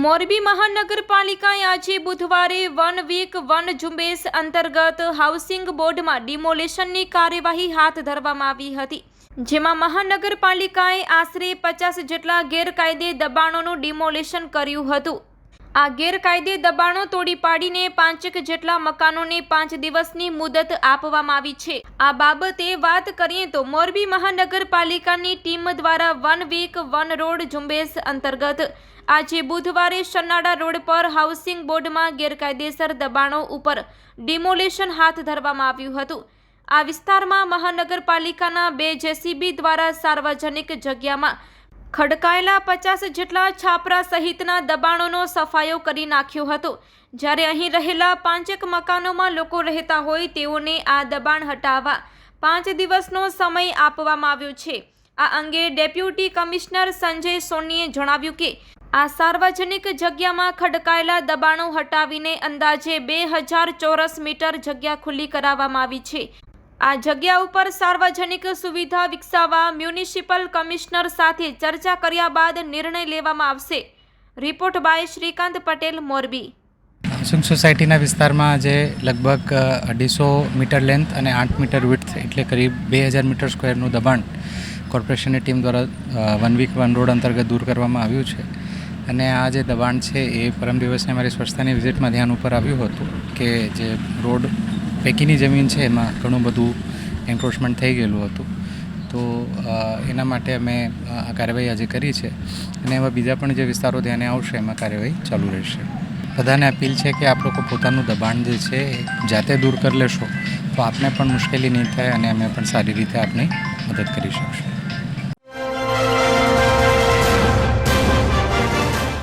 મોરબી મહાનગરપાલિકાએ આજે બુધવારે વન વીક, વન ઝુંબેશ અંતર્ગત હાઉસિંગ બોર્ડમાં ડિમોલેશનની કાર્યવાહી હાથ ધરવામાં આવી હતી, જેમાં મહાનગરપાલિકાએ આશરે પચાસ જેટલા ગેરકાયદે દબાણોનું ડિમોલેશન કર્યું હતું. આ ગેરકાયદે દબાણો તોડી પાડીને પાંચેક જેટલા મકાનોને પાંચ દિવસની મુદત આપવામાં આવી છે. આ બાબતે વાત કરીએ તો મોરબી મહાનગરપાલિકાની ટીમ દ્વારા વન વીક વન રોડ ઝુંબેશ અંતર્ગત આજે બુધવારે સન્નાડા રોડ પર હાઉસિંગ બોર્ડમાં ગેરકાયદેસર દબાણો ઉપર ડિમોલેશન હાથ ધરવામાં આવ્યું હતું. આ વિસ્તારમાં મહાનગરપાલિકાના બે જેસીબી દ્વારા સાર્વજનિક જગ્યામાં ખડકાયેલા પચાસ જેટલા છાપરા સહિતના દબાણોનો સફાયો કરી નાખ્યો હતો. જ્યારે અહીં રહેલા પાંચેક મકાનોમાં લોકો રહેતા હોય તેઓને આ દબાણ હટાવવા પાંચ દિવસનો સમય આપવામાં આવ્યો છે. આ અંગે ડેપ્યુટી કમિશનર સંજય સોનીએ જણાવ્યું કે, આ સાર્વજનિક જગ્યામાં ખડકાયેલા દબાણો હટાવીને અંદાજે બે હજાર ચોરસ મીટર જગ્યા ખુલ્લી કરાવવામાં આવી છે. આ જગ્યા ઉપર સાર્વજનિક સુવિધા વિકસાવવા મ્યુનિસિપલ કમિશનર સાથે ચર્ચા કર્યા બાદ નિર્ણય લેવામાં આવશે. Report by Shrikant Patel, Morbi. Housing સોસાયટીના વિસ્તારમાં આજે લગભગ અઢીસો મીટર લેન્થ અને આઠ મીટર વિડ્થ એટલે કરીબ બે હજાર મીટર સ્ક્વેરનું દબાણ કોર્પોરેશનની ટીમ દ્વારા વન વીક વન રોડ અંતર્ગત દૂર કરવામાં આવ્યું છે. અને આ જે દબાણ છે એ પરમ દિવસે અમારી સ્વચ્છતાની વિઝિટમાં ધ્યાન ઉપર આવ્યું હતું કે જે રોડ પૈકીની જમીન છે, એમાં ઘણું બધું એન્ક્રોચમેન્ટ થઈ ગયેલું હતું. તો એના માટે અમે આ કાર્યવાહી આજે કરી છે અને એવા બીજા પણ જે વિસ્તારો ધ્યાને આવશે, એમાં કાર્યવાહી ચાલુ રહેશે. બધાને અપીલ છે કે આપ લોકો પોતાનું દબાણ જે છે, એ જાતે દૂર કરી લેશો, તો આપને પણ મુશ્કેલી નહીં થાય અને અમે પણ સારી રીતે આપની મદદ કરી શકશું.